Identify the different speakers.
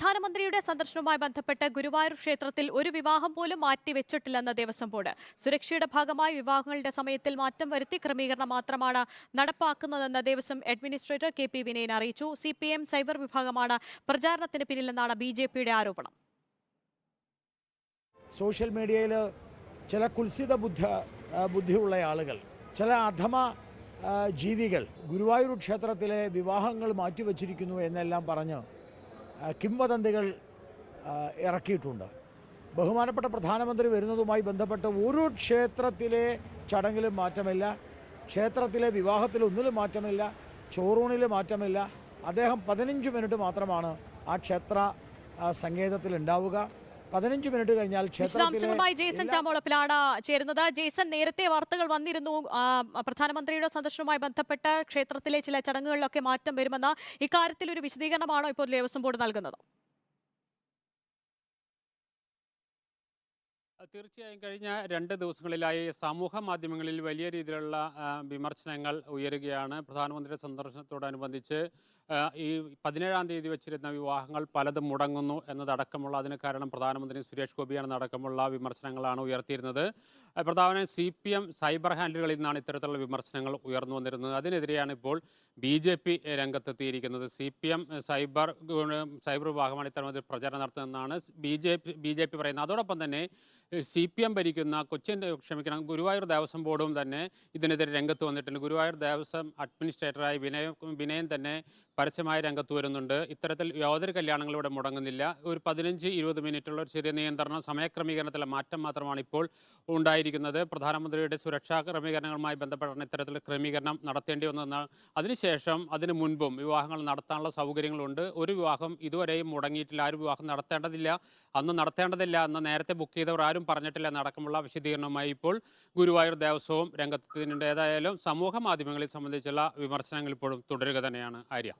Speaker 1: പ്രധാനമന്ത്രിയുടെ സന്ദർശനവുമായി ബന്ധപ്പെട്ട് ഗുരുവായൂർ ക്ഷേത്രത്തിൽ ഒരു വിവാഹം പോലും മാറ്റിവെച്ചിട്ടില്ലെന്ന് ദേവസ്വം ബോർഡ്. സുരക്ഷയുടെ ഭാഗമായി വിവാഹങ്ങളുടെ സമയത്തിൽ മാറ്റം വരുത്തി ക്രമീകരണം മാത്രമാണ് നടപ്പാക്കുന്നതെന്ന് Devaswom administrator K P Vinayan അറിയിച്ചു. സി പി എം സൈബർ വിഭാഗമാണ് പ്രചാരണത്തിന് പിന്നിലെന്നാണ് ബി ജെ പിയുടെ ആരോപണം.
Speaker 2: സോഷ്യൽ മീഡിയയിൽ ചില കുൽസിത ബുദ്ധ ബുദ്ധിയുള്ള ആളുകൾ ചില അധമ ജീവികൾ ഗുരുവായൂർ ക്ഷേത്രത്തിലെ വിവാഹങ്ങൾ മാറ്റിവെച്ചിരിക്കുന്നു എന്നെല്ലാം പറഞ്ഞ് കിംവദന്തികൾ ഇറക്കിയിട്ടുണ്ട്. ബഹുമാനപ്പെട്ട പ്രധാനമന്ത്രി വരുന്നതുമായി ബന്ധപ്പെട്ട് ഒരു ക്ഷേത്രത്തിലെ ചടങ്ങിലും മാറ്റമില്ല. ക്ഷേത്രത്തിലെ വിവാഹത്തിൽ ഒന്നിലും മാറ്റമില്ല. ചോറൂണിൽ മാറ്റമില്ല. അദ്ദേഹം പതിനഞ്ച് മിനിറ്റ് മാത്രമാണ് ആ ക്ഷേത്ര ആ, സങ്കേതത്തിൽ ഉണ്ടാവുക പതിനഞ്ച് മിനിറ്റ് കഴിഞ്ഞാൽ
Speaker 1: വിശദാംശങ്ങളുമായി ജേസൺ ചാമോളപ്പിലാണ് ചേരുന്നത്. ജേസൺ നേരത്തെ വാർത്തകൾ വന്നിരുന്നു. പ്രധാനമന്ത്രിയുടെ സന്ദർശനവുമായി ബന്ധപ്പെട്ട് ക്ഷേത്രത്തിലെ ചില ചടങ്ങുകളിലൊക്കെ മാറ്റം വരുമെന്ന് ഇക്കാര്യത്തിൽ ഒരു വിശദീകരണമാണോ ഇപ്പോൾ ദേവസ്വം ബോർഡ് നൽകുന്നത്?
Speaker 3: തീർച്ചയായും കഴിഞ്ഞ രണ്ട് ദിവസങ്ങളിലായി സമൂഹ മാധ്യമങ്ങളിൽ വലിയ രീതിയിലുള്ള വിമർശനങ്ങൾ ഉയരുകയാണ്. പ്രധാനമന്ത്രിയുടെ സന്ദർശനത്തോടനുബന്ധിച്ച് ഈ പതിനേഴാം തീയതി വെച്ചിരുന്ന വിവാഹങ്ങൾ പലതും മുടങ്ങുന്നു എന്നതടക്കമുള്ള അതിന് കാരണം പ്രധാനമന്ത്രി സുരേഷ് ഗോപിയാണെന്നടക്കമുള്ള വിമർശനങ്ങളാണ് ഉയർത്തിയിരുന്നത്. പ്രധാന സി പി എം സൈബർ ഹാൻഡിലുകളിൽ നിന്നാണ് ഇത്തരത്തിലുള്ള വിമർശനങ്ങൾ ഉയർന്നു വന്നിരുന്നത്. അതിനെതിരെയാണ് ഇപ്പോൾ B J P രംഗത്തെത്തിയിരിക്കുന്നത്. C P M cyber cyber വിഭാഗമാണ് ഇത്തരത്തിൽ പ്രചാരണം നടത്തുന്നതെന്നാണ് B J P B J P പറയുന്നത്. അതോടൊപ്പം തന്നെ സി പി എം ഭരിക്കുന്ന കൊച്ചിൻ ക്ഷമിക്കണം ഗുരുവായൂർ ദേവസ്വം ബോർഡും തന്നെ ഇതിനെതിരെ രംഗത്ത് വന്നിട്ടുണ്ട്. ഗുരുവായൂർ ദേവസ്വം അഡ്മിനിസ്ട്രേറ്ററായി വിനയ വിനയൻ തന്നെ പരസ്യമായി രംഗത്ത് വരുന്നുണ്ട്. ഇത്തരത്തിൽ യാതൊരു കല്യാണങ്ങളും ഇവിടെ മുടങ്ങുന്നില്ല. ഒരു പതിനഞ്ച് ഇരുപത് മിനിറ്റുള്ള ഒരു ചെറിയ നിയന്ത്രണം സമയക്രമീകരണത്തിലെ മാറ്റം മാത്രമാണ് ഇപ്പോൾ ഉണ്ടായിരിക്കുന്നത്. പ്രധാനമന്ത്രിയുടെ സുരക്ഷാ ക്രമീകരണങ്ങളുമായി ബന്ധപ്പെട്ടാണ് ഇത്തരത്തിൽ ക്രമീകരണം നടത്തേണ്ടി വന്നതെന്ന് അതിനുശേഷം അതിനു മുൻപും വിവാഹങ്ങൾ നടത്താനുള്ള സൗകര്യങ്ങളുണ്ട്. ഒരു വിവാഹം ഇതുവരെയും മുടങ്ങിയിട്ടില്ല. ആരും വിവാഹം നടത്തേണ്ടതില്ല. അന്ന് നടത്തേണ്ടതില്ല എന്ന് നേരത്തെ ബുക്ക് ചെയ്തവർ ആരും പറഞ്ഞിട്ടില്ല നടക്കമുള്ള വിശദീകരണവുമായി ഇപ്പോൾ ഗുരുവായൂർ ദേവസ്വവും രംഗത്തെത്തിയിട്ടുണ്ട്. ഏതായാലും സമൂഹ മാധ്യമങ്ങളെ സംബന്ധിച്ചുള്ള വിമർശനങ്ങൾ ഇപ്പോഴും തുടരുക തന്നെയാണ്. ആര്യ?